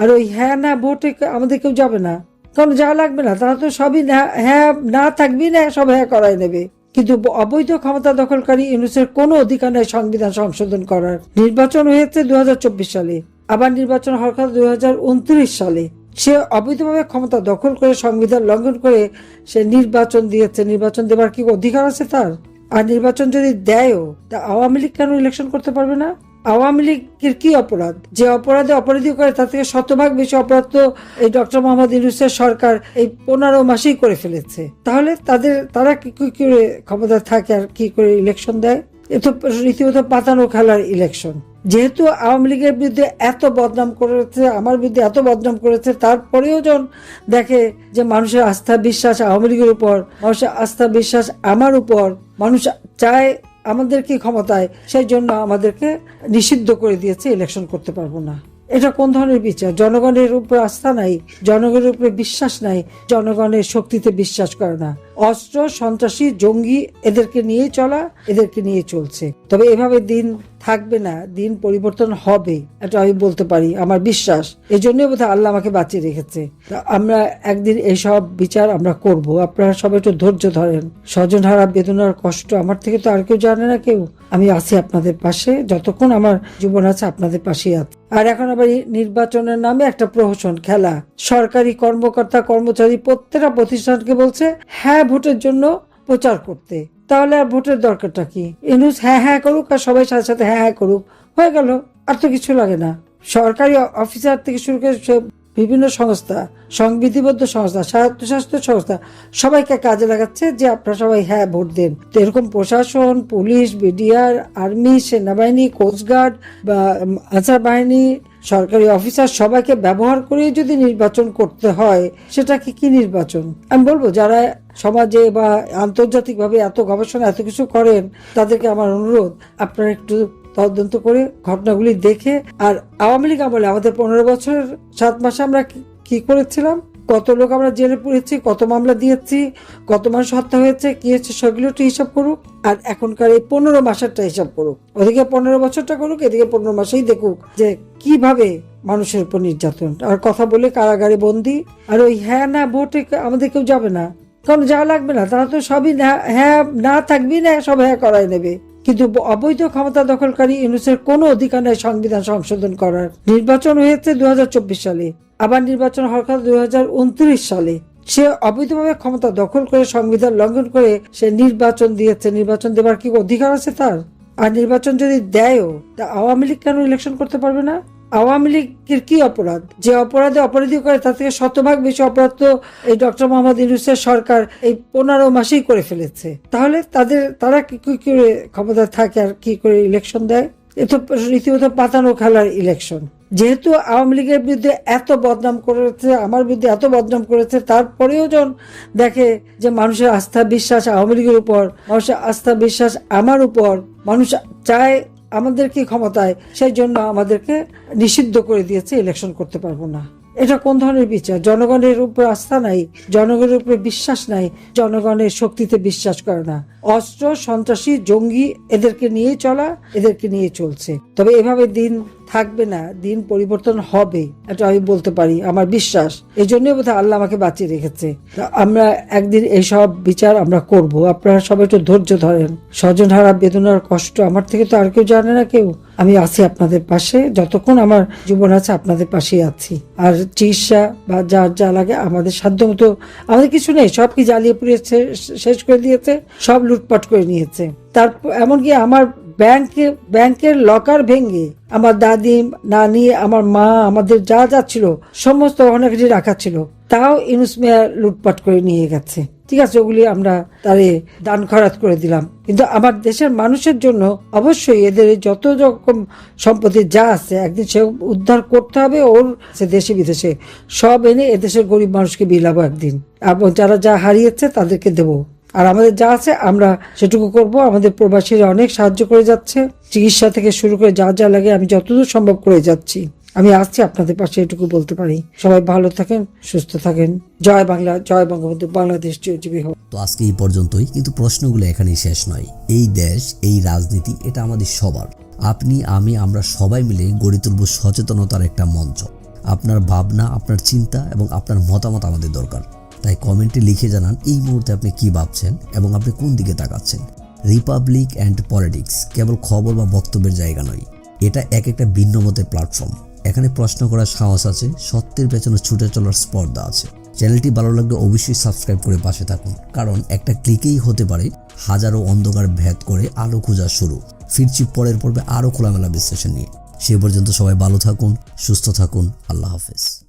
আর ওই হ্যাঁ না ভোটে আমাদের কেউ যাবে না। কারণ যাওয়া লাগবে না, তারা তো সবই হ্যাঁ না থাকবি না, সব হ্যাঁ করাই নেবে। কিন্তু অবৈধ ক্ষমতা দখলকারী ইউনুসের কোনো অধিকার নেই সংবিধান সংশোধন করার। নির্বাচন হয়েছে দুই হাজার চব্বিশ সালে, আবার নির্বাচন হওয়ার কথা দুই হাজার উনত্রিশ সালে। সে অবৈধভাবে ক্ষমতা দখল করে সংবিধান লঙ্ঘন করে সে নির্বাচন দিয়েছে। নির্বাচন দেবার কি অধিকার আছে তার? আর নির্বাচন যদি দেয়ও, তা আওয়ামী লীগ কেন ইলেকশন করতে পারবে না? আওয়ামী লীগের কি অপরাধ? যে অপরাধে অপরাধী করে, তার থেকে শতভাগ বেশি অপরাধ তো এই ডক্টর মোহাম্মদ ইউনুসের সরকার এই পনেরো মাসেই করে ফেলেছে। তাহলে তাদের, তারা কি করে ক্ষমতা থাকে আর কি করে ইলেকশন দেয়? এ তো রীতিমতো পাতানো খেলার ইলেকশন যেহেতু আওয়ামী লীগের বিরুদ্ধে এত বদনাম করেছে, আমার বিরুদ্ধে এত বদনাম করেছে, তারপরেও যখন দেখে যে মানুষের আস্থা, বিশ্বাস আওয়ামী লীগের উপর, মানুষের আস্থা, বিশ্বাস আমার উপর, মানুষ চায় আমাদেরকে ক্ষমতায় সেই জন্য আমাদেরকে নিষিদ্ধ করে দিয়েছে ইলেকশন করতে পারব না। এটা কোন ধরনের বিচার? জনগণের উপরে আস্থা নাই, জনগণের উপরে বিশ্বাস নাই, জনগণের শক্তিতে বিশ্বাস করে না। অস্ত্র, সন্ত্রাসী, জঙ্গি, এদেরকে নিয়ে চলা, এদেরকে নিয়ে চলছে। তবে এভাবে দিন থাকবে না, দিন পরিবর্তন হবে, এটা আমি বলতে পারি, আমার বিশ্বাস। এই জন্যই বোধহয় আল্লাহ আমাকে বাঁচিয়ে রেখেছে। আমরা একদিন এইসব বিচার আমরা করব। আপনারা সবাই একটু ধৈর্য ধরেন। স্বজন হারা বেদনার কষ্ট আমার থেকে তো আর কেউ জানে না কেউ। আমি আছি আপনাদের পাশে, যতক্ষণ আমার জীবন আছে আপনাদের পাশেই আছি। আর এখন আবার নির্বাচনের নামে একটা প্রহসন, খেলা। সরকারি কর্মকর্তা, কর্মচারী প্রত্যেকটা প্রতিষ্ঠানকে বলছে হ্যাঁ ভোটের জন্য প্রচার করতে। তাহলে আর ভোটের দরকারটা কি? ইনুস হ্যাঁ হ্যাঁ করুক আর সবাই সাথে সাথে হ্যাঁ হ্যাঁ করুক। হয়ে গেল, আর তো কিছু লাগে না। সরকারি অফিসার থেকে শুরু করে বিভিন্ন সংস্থা, সংবিধিবদ্ধ সংস্থা, স্বায়ত্তশাসিত সংস্থা সবাইকে কাজে লাগাচ্ছে যে আপনারা সবাই হ্যাঁ ভোট দেন। তো এরকম প্রশাসন, পুলিশ, বিডিআর, আর্মি, সেনাবাহিনী কোস্টগার্ড বা আনসার বাহিনী, সরকারি অফিসার সবাইকে ব্যবহার করে যদি নির্বাচন করতে হয় সেটা কি কি নির্বাচন? আমি বলব, যারা সমাজে বা আন্তর্জাতিকভাবে এত গবেষণা, এত কিছু করেন, তাদেরকে আমার অনুরোধ, আপনারা একটু তদন্ত করে ঘটনাগুলি দেখে, আর আওয়ামী লীগ আমলে আমাদের পনেরো বছরের সাত মাসে আমরা কি- করেছিলাম? কত লোক আমরা জেলে পুড়েছি, কত মামলা দিয়েছি, কত মানুষ হত্যা হয়েছে, কি হচ্ছে সেগুলো একটু হিসাব করুক। আর এখনকার এই পনেরো মাসেরটা হিসাব করুক। ওদিকে পনেরো বছরটা করুক, এদিকে পনেরো মাসেই দেখুক যে কীভাবে মানুষের উপর নির্যাতন। আর কথা বলে কারাগারে বন্দি। আর ওই হ্যাঁ না ভোটে আমাদের কেউ যাবে না। কারণ যাওয়া লাগবে না, তারা তো সবই হ্যাঁ না থাকবি না, সব হ্যাঁ করাই নেবে। কিন্তু অবৈধ ক্ষমতা দখলকারী ইউনুসের কোনো অধিকার নেই সংবিধান সংশোধন করার। নির্বাচন হয়েছে দু হাজার চব্বিশ সালে, আবার নির্বাচন হওয়ার কথা সালে। সে অবৈধভাবে ক্ষমতা দখল করে সংবিধান লঙ্ঘন করে সে নির্বাচন দিয়েছে। নির্বাচন দেবার কি অধিকার আছে তার? আর নির্বাচন যদি দেয়ও, তা আওয়ামী লীগ কেন ইলেকশন করতে পারবে না? আওয়ামী লীগের কি অপরাধ? যে অপরাধে অপরাধী করে, তার থেকে শতভাগ বেশি অপরাধ তো এই ডক্টর মোহাম্মদ ইউনুসের সরকার এই পনেরো মাসেই করে ফেলেছে। তাহলে তাদের, তারা কি কি করে ক্ষমতা থাকে আর কি করে ইলেকশন দেয়? এ তো রীতিমতো পাতানো খেলার ইলেকশন যেহেতু আওয়ামী লীগের বিরুদ্ধে এত বদনাম করেছে, আমার বিরুদ্ধে এত বদনাম করেছে, তারপরেও যখন দেখে যে মানুষের আস্থা বিশ্বাস আওয়ামী লীগের উপর, মানুষের আস্থা বিশ্বাস আমার উপর, মানুষ চায় আমাদেরকে ক্ষমতায় সেই জন্য আমাদেরকে নিষিদ্ধ করে দিয়েছে ইলেকশন করতে পারব না। এটা কোন ধরনের বিচার? জনগণের উপর আস্থা নাই, জনগণের উপরে বিশ্বাস নাই, জনগণের শক্তিতে বিশ্বাস করে না। অস্ত্র, সন্ত্রাসী, জঙ্গি এদেরকে নিয়ে চলা, এদেরকে নিয়ে চলছে। তবে এভাবে দিন থাকবে না, দিন পরিবর্তন হবে, এটা আমি বলতে পারি, আমার বিশ্বাস। এই জন্যই বোধহয় আল্লাহ আমাকে বাঁচিয়ে রেখেছে। আমরা একদিন এইসব বিচার আমরা করব। আপনারা সবাই একটু ধৈর্য ধরেন। স্বজন হারা বেদনার কষ্ট আমার থেকে তো আর কেউ জানে না কেউ। আমি আছি আপনাদের পাশে। যতক্ষণ আমার জীবন আছে, আপনাদের পাশেই আছি। আর চিকিৎসা বা যার যা লাগে আমাদের সাধ্য মতো আমাদের কিছু নেই। সব কি জ্বালিয়ে পুড়িয়ে শেষ করে দিয়েছে? সব লুটপাট করে নিয়েছে। তারপর, এমনকি আমার ব্যাংকে, ব্যাংকের লকার ভেঙে আমার দাদি, নানি, আমার মা, আমাদের যা যা ছিল, সমস্ত অনেক রাখা ছিল। তাও ইউনুস মেয়ার লুটপাট করে নিয়ে গেছে। ঠিক আছে, ওগুলি আমরা তারে দান খরাত করে দিলাম। কিন্তু আমার দেশের মানুষের জন্য অবশ্যই এদের যত রকম সম্পত্তি যা আছে, একদিন সে উদ্ধার করতে হবে, ওর সে দেশে বিদেশে সব এনে এদেশের গরিব মানুষকে বিলাবো একদিন। এবং যারা যা হারিয়েছে তাদেরকে দেবো। আর আমাদের যা আছে, আমরা সেটুকু করব। আমাদের প্রবাসীরা অনেক সাহায্য করে যাচ্ছে। চিকিৎসা থেকে শুরু করে যা যা লাগে আমি যতদূর সম্ভব করে যাচ্ছি। আমি আসছি আপনাদের পাশে এটুকু বলতে পারি। সবাই ভালো থাকেন, সুস্থ থাকেন। জয় বাংলা, জয় বঙ্গবন্ধু, বাংলাদেশ চিরজীবী হোক। তো আজকে এই পর্যন্তই, কিন্তু প্রশ্নগুলো এখানেই শেষ নয়। এই দেশ, এই রাজনীতি, এটা আমাদের সবার। আপনি, আমি, আমরা সবাই মিলে গড়ে তুলব সচেতনতার একটা মঞ্চ। আপনার ভাবনা, আপনার চিন্তা এবং আপনার মতামত আমাদের দরকার। তাই কমেন্টে লিখে জানান, এই মুহূর্তে আপনি কি ভাবছেন এবং আপনি কোন দিকে তাকাচ্ছেন? রিপাবলিক অ্যান্ড পলিটিক্স কেবল খবর বা বক্তব্যের জায়গা নয়। এটা এক একটা ভিন্ন মতের প্ল্যাটফর্ম এখানে প্রশ্ন করার সাহস আছে, সত্যের পেছনে ছুটে চলার স্পর্ধা আছে। চ্যানেলটি ভালো লাগলে অবশ্যই সাবস্ক্রাইব করে পাশে থাকুন, কারণ একটা ক্লিকেই হতে পারে হাজারো অন্ধকার ভেদ করে আলো খোঁজা শুরু। ফিরছি পরের পর্বে আরও খোলামেলা বিশ্লেষণ নিয়ে। সে পর্যন্ত সবাই ভালো থাকুন, সুস্থ থাকুন, আল্লাহ হাফেজ।